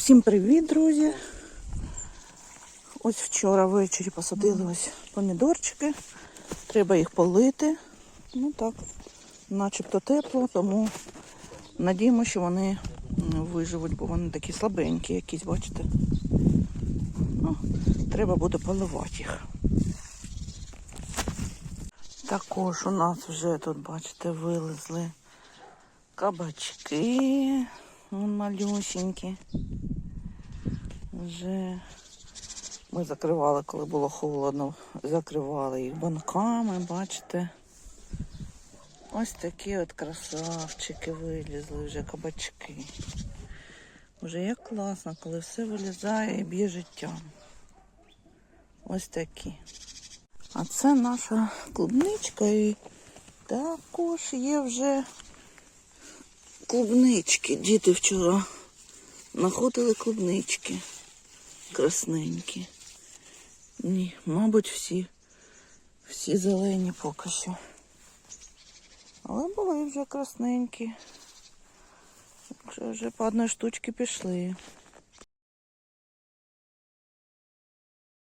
Всім привіт, друзі! Ось вчора ввечері посадили ось помідорчики. Треба їх полити. Ну так, начебто тепло, тому надіємося, що вони виживуть, бо вони такі слабенькі якісь, бачите. Ну, треба буде поливати їх. Також у нас вже тут, бачите, вилезли кабачки. Вон малюсенькі. Вже ми закривали, коли було холодно, закривали їх банками, бачите. Ось такі от красавчики вилізли вже кабачки. Вже як класно, коли все вилізає і б'є життям. Ось такі. А це наша клубничка і також є вже клубнички. Діти вчора знаходили клубнички красненькі. Ні, мабуть, всі, всі зелені поки що. Але були вже красненькі. Вже, по одній штучці пішли.